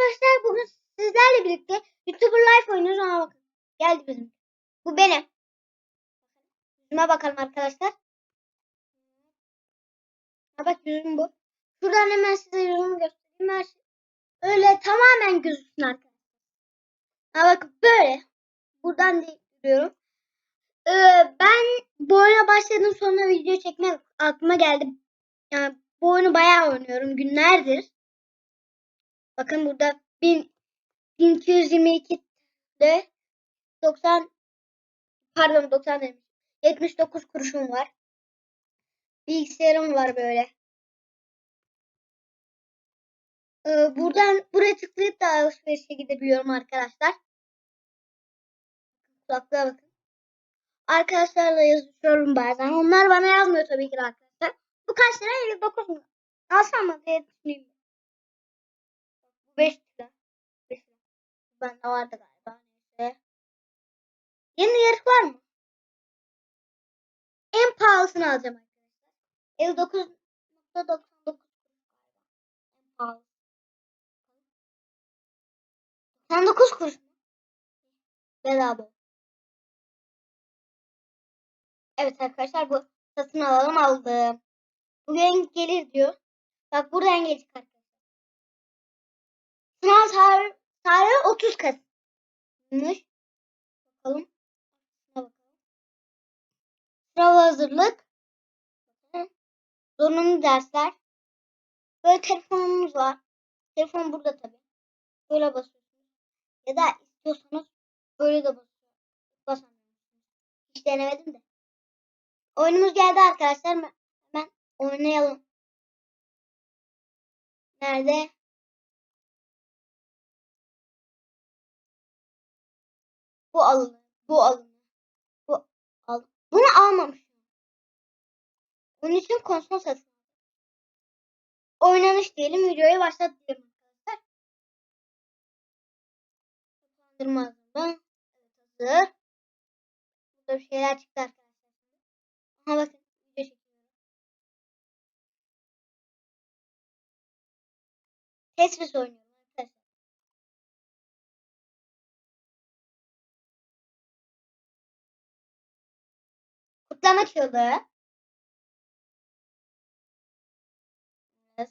arkadaşlar bugün sizlerle birlikte YouTuber Life oynuyoruz ama bakın. Geldi bizim. Bu benim. Yüzüme bakalım arkadaşlar. Ha bak yüzüm bu. Şuradan hemen size yüzümü göstereyim. Şey öyle tamamen gözüksün arkadaşlar. Ha bakın böyle. Buradan değil görüyorum. Ee, ben bu oyuna başladım sonra video çekmek aklıma geldi. Yani bu oyunu bayağı oynuyorum günlerdir. Bakın burada 1000 1222 de 90 pardon 90 demiş. 79 kuruşum var. Bilgisayarım var böyle. Ee, buradan buraya tıklayıp da alışverişe gidebiliyorum arkadaşlar. Kulaklığa bakın. Arkadaşlarla yazışıyorum bazen. Onlar bana yazmıyor tabii ki arkadaşlar. Bu kaç lira? 59 mu? Alsam mı diye düşünüyorum. Bu 5 lira. 5 lira. Bende vardı galiba. Neyse. Yeni yarış var mı? En pahalısını alacağım arkadaşlar. 59.99 En pahalı. 99 kuruş mu? Bedava. Evet arkadaşlar bu satın alalım aldım. Bugün gelir diyor. Bak buradan gelecek arkadaşlar. Sınav tarihi, tarihi 30 Kasım'mış. Bakalım. Sınav hazırlık. Zorunlu dersler. Böyle telefonumuz var. Telefon burada tabii. Böyle basıyorsunuz. Ya da istiyorsanız böyle de basıyorsunuz. Hiç denemedim de. Oyunumuz geldi arkadaşlar. Hemen oynayalım. Nerede? Bu alınır. Bu alınır. Bu al. Bunu almamışım. Onun için konsol satın. Oynanış diyelim. Videoyu başlat diyelim arkadaşlar. Hazırlan. Evet hazır. Burada bir şeyler çıktı arkadaşlar. Aha bakın. Tetris oynuyorum Kutlama çığlığı. Evet.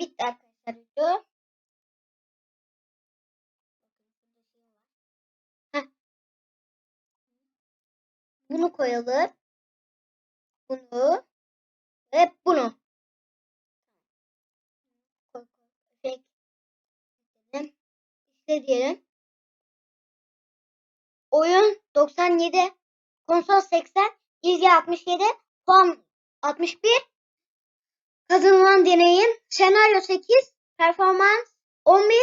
Bitti arkadaşlar video. Heh. Bunu koyalım. Bunu ve bunu. İşte diyelim. Oyun 97. Konsol 80. İlgi 67. Puan 61. Kazanılan deneyim. Senaryo 8. Performans 11.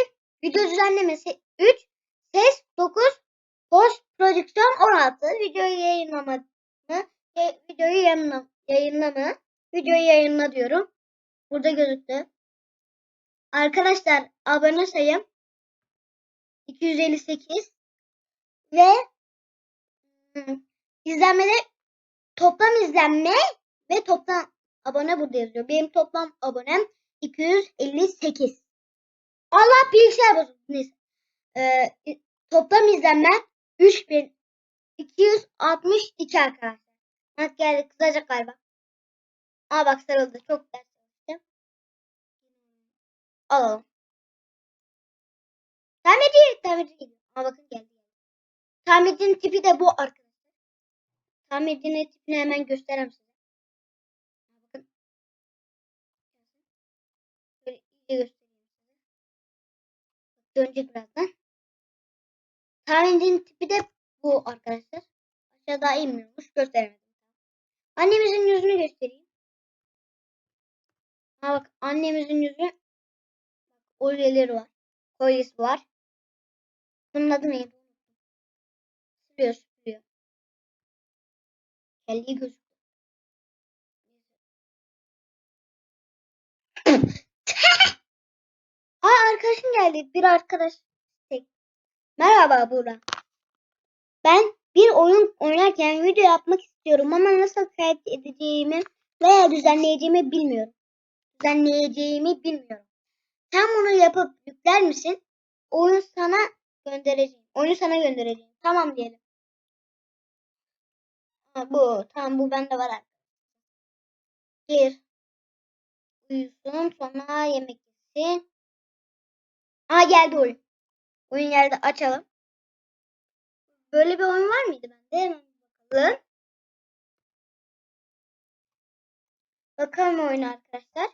Video düzenlemesi 3. Ses 9. Post prodüksiyon 16. Videoyu yayınlama mı? E, videoyu yayınla, yayınla mı? Videoyu yayınla diyorum. Burada gözüktü. Arkadaşlar abone sayım 258 ve izlenmede toplam izlenme ve toplam abone burada yazıyor. Benim toplam abonem 258. Allah bilgisayar bozuldu. Neyse. Ee, toplam izlenme 3262 arkadaşlar. Bak geldi kızacak galiba. Aa bak sarıldı. Çok ders. Alalım. Tamirci. Tamirci. Aa bakın geldi. Tamircinin tipi de bu arkadaşlar. Tamircinin tipini hemen göstereyim size. Bakın. Böyle iyice göstereyim size. Dönecek birazdan. Tamircinin tipi de bu arkadaşlar. Aşağıda inmiyormuş. Gösteremedim. Annemizin yüzünü göstereyim. Ha bak annemizin yüzü kolyeleri var. Kolyesi var. Bunun adı neydi? Sürüyor Kelliği gözüküyor. Aa arkadaşım geldi. Bir arkadaş. Merhaba Buğra. Ben bir oyun oynarken video yapmak istiyorum ama nasıl kayıt edeceğimi veya düzenleyeceğimi bilmiyorum. Düzenleyeceğimi bilmiyorum. Sen bunu yapıp yükler misin? Oyun sana göndereceğim. Oyunu sana göndereceğim. Tamam diyelim. Bu. Tamam bu bende var artık. Gir. Uyusun. Sonra yemek yesin. Aa geldi oyun. Oyun geldi. Açalım. Böyle bir oyun var mıydı bende? Hemen bakalım. Bakalım oyuna arkadaşlar.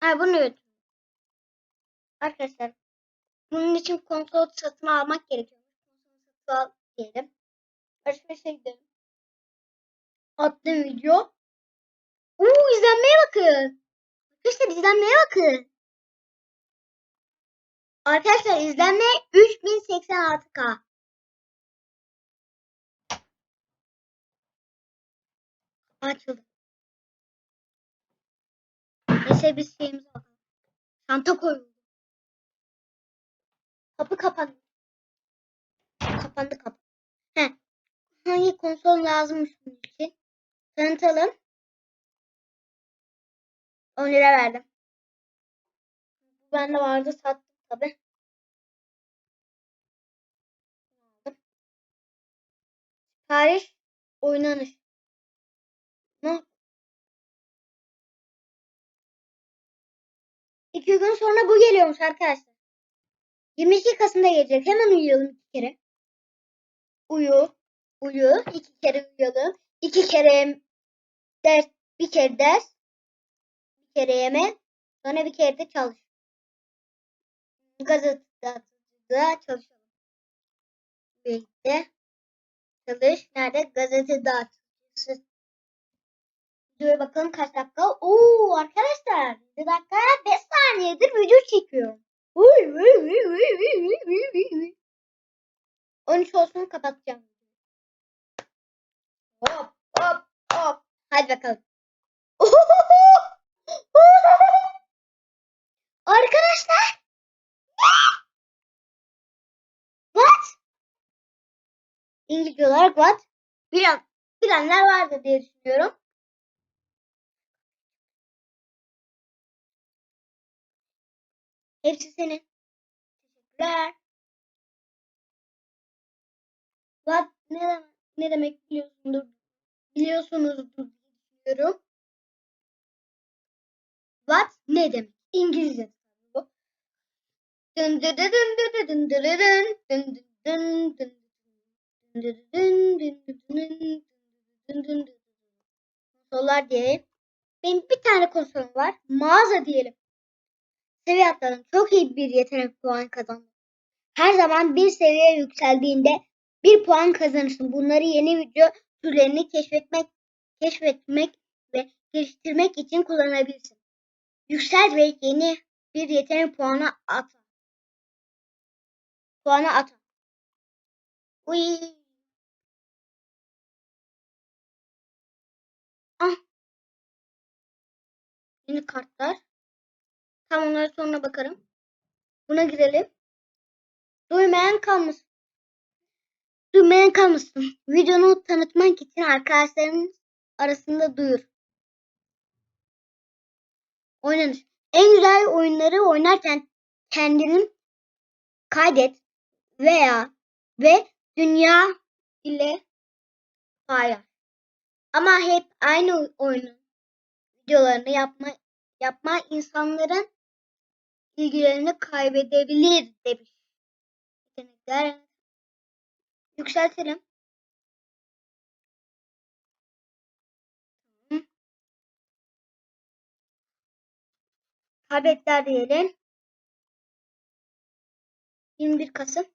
Ha bunu götür. Arkadaşlar bunun için konsol satın almak gerekiyor. Konsol satın al diyelim. Alışverişe gidelim. Attığım video. Uuu izlenmeye bakın. Arkadaşlar izlenmeye bakın. Arkadaşlar izlenme 3086k. Açıldı. Neyse biz şeyimizi bakalım. Çanta koyuldu. Kapı kapandı. Kapandı kapı. He. Hangi konsol lazımmış bunun için? Tanıtalım. 10 lira verdim. Bu bende vardı sattım tabi. Sipariş oynanış. Ne? İki gün sonra bu geliyormuş arkadaşlar. 22 Kasım'da gelecek. Hemen uyuyalım iki kere. Uyu. Uyu. iki kere uyuyalım. İki kere ders. Bir kere ders. Bir kere yemek. Sonra bir kere de çalış. Gazetede çalışalım. Birlikte. Çalış. Nerede? Gazete dağıtıcısı. Videoya bakalım kaç dakika. Oo arkadaşlar. 1 dakika 5 saniyedir video çekiyorum. 13 olsun kapatacağım. Hop hop hop. Hadi bakalım. Arkadaşlar. what? İngilizce olarak what? Bilen, bilenler vardı diye düşünüyorum. Hepsi senin. Teşekkürler. What ne demek, ne demek biliyorsundur. Biliyorsunuzdur düşünüyorum. What ne demek? İngilizce bu. Dın dı dı dın dı dı dın dı dı dın, dın dı dın dın dın dı dı dın, dın dı dın, dın dı dın dı. Konsollar diyelim. Benim bir tane konsolum var. Mağaza diyelim. Seviye atladım. Çok iyi bir yetenek puan kazandım. Her zaman bir seviye yükseldiğinde bir puan kazanırsın. Bunları yeni video türlerini keşfetmek, keşfetmek ve geliştirmek için kullanabilirsin. Yüksel ve yeni bir yetenek puanı at. Puanı at. Uy. Ah. Yeni kartlar. Tam onlara sonra bakarım. Buna girelim. Duymayan kalmasın. Duymayan kalmasın. Videonu tanıtmak için arkadaşlarımın arasında duyur. Oynanış. En güzel oyunları oynarken kendini kaydet veya ve dünya ile paylaş. Ama hep aynı oyunun videolarını yapma yapma insanların ilgilerini kaybedebilir demiş. Yetenekler yükseltelim. Tabletler diyelim. 21 Kasım.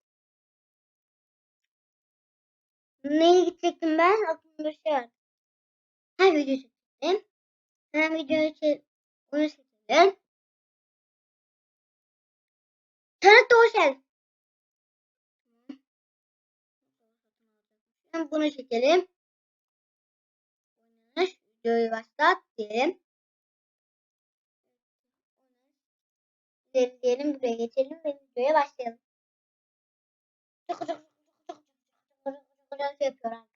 Neye gidecektim ben? Aklımda şey var. Ha video çektim. Hemen videoyu çek oyun seçelim. Tanıt hoş geldin. Tamam. Bunu çekelim. Videoyu başlat diyelim. diyelim buraya geçelim ve videoya başlayalım. Çok çok çok çok çok çok çok yapıyor arkadaşlar.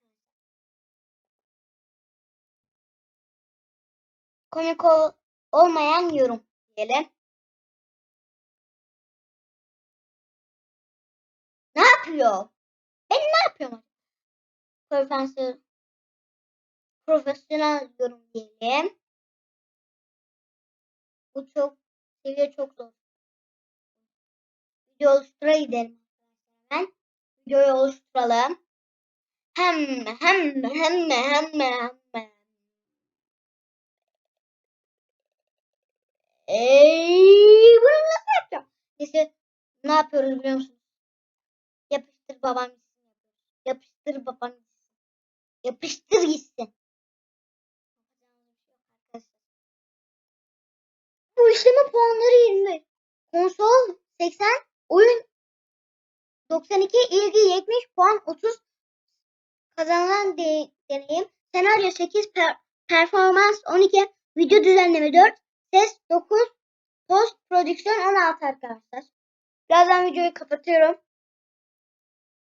komik ol- olmayan yorum diyelim. Yapıyor? Ben ne yapıyorum? Profesyonel, profesyonel yorum diyelim. Bu çok seviye çok zor. Video oluştura gidelim. Hemen oluşturalım. Hem hem hem hem hem. Ey, bunu nasıl yapacağım? Neyse ne yapıyoruz biliyor musunuz? Yapıştır babam gitsin. Yapıştır babam gitsin. Yapıştır gitsin. Bu işleme puanları 20. Konsol 80, oyun 92, ilgi 70, puan 30. Kazanılan de- deneyim. Senaryo 8, per- performans 12, video düzenleme 4, ses 9, post prodüksiyon 16 arkadaşlar. Birazdan videoyu kapatıyorum.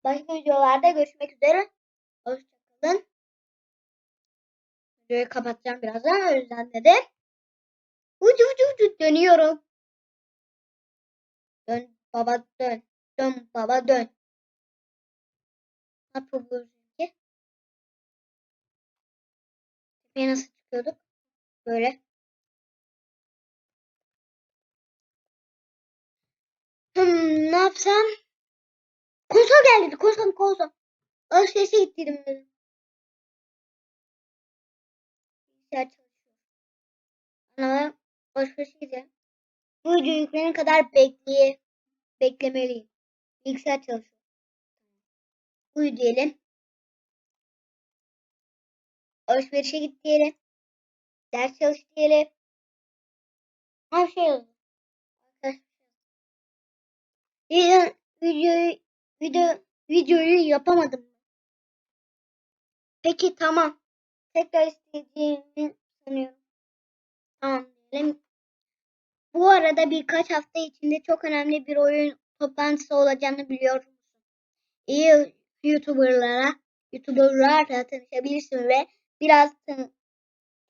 Başka videolarda görüşmek üzere. Hoşçakalın. Videoyu kapatacağım birazdan. O yüzden de ucu ucu ucu dönüyorum. Dön baba dön. Dön baba dön. Ne yapıyor bu ülke? Tepeye nasıl çıkıyorduk? Böyle. Hmm, ne yapsam? Konsol geldi. Konsol konsol. Alışverişe gittiydim dedim. Bilgisayar çalışıyor. Ama alışverişe gideceğim. Bu video yüklenene kadar bekleye, beklemeliyim. Bilgisayar çalışıyor. Uyu diyelim. Alışverişe git diyelim. Ders çalış diyelim. Her şey yazıyor. Video, videoyu, video, videoyu yapamadım. Peki tamam. Tekrar istediğimi sanıyorum. Tamam diyelim. Bu arada birkaç hafta içinde çok önemli bir oyun toplantısı olacağını biliyor musun? İyi YouTuber'lara, YouTuber'larla tanışabilirsin ve biraz tan-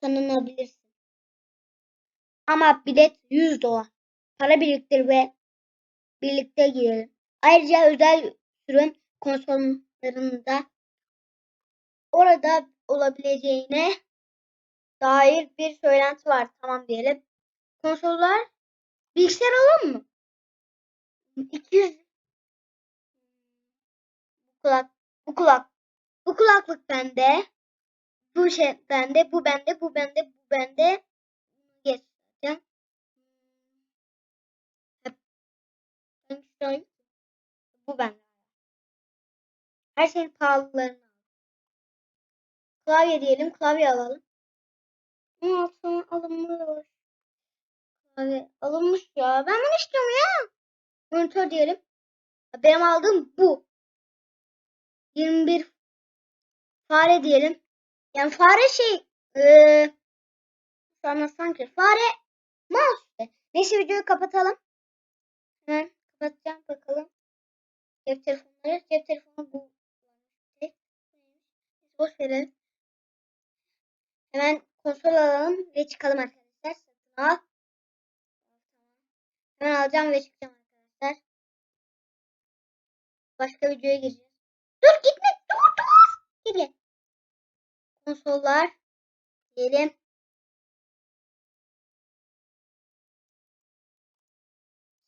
tanınabilirsin. Ama bilet 100 dolar. Para biriktir ve birlikte girelim. Ayrıca özel sürüm konsollarında orada olabileceğine dair bir söylenti var. Tamam diyelim. Konsollar bilgisayar alalım mı? 200 bu kulak bu kulak bu kulaklık bende. Bu şey bende, bu bende, bu bende, bu bende. Geçeceğim. Hep. Hangisi Bu bende. Her şeyin pahalılarını al. Klavye diyelim, klavye alalım. Ama sonra alınmış. Klavye alınmış ya. Ben bunu istiyorum ya. Monitör diyelim. Benim aldığım bu. 21 fare diyelim. Yani fare şey eee şu an sanki fare mouse. Neyse videoyu kapatalım. Hemen kapatacağım bakalım. Cep telefonları. Cep telefonu bu. Verelim. Hemen konsol alalım ve çıkalım arkadaşlar. Satın al. Hemen alacağım ve çıkacağım arkadaşlar. Başka videoya gireceğiz. Dur gitme. Dur dur. Gel. Konsollar. Diyelim.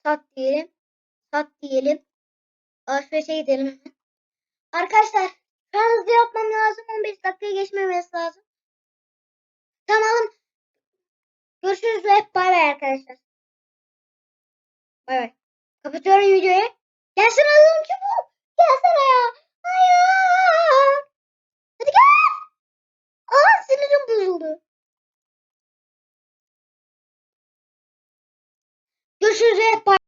Sat diyelim. Sat diyelim. Alışverişe gidelim hemen. Arkadaşlar an hızlı yapmam lazım. 15 dakikaya geçmemesi lazım. Tamam. Görüşürüz ve bay bay arkadaşlar. Bay bay. Kapatıyorum videoyu. Gelsene oğlum çabuk. Gelsene ya. Hayır. Hadi gel. Aa sinirim bozuldu. Görüşürüz ve bay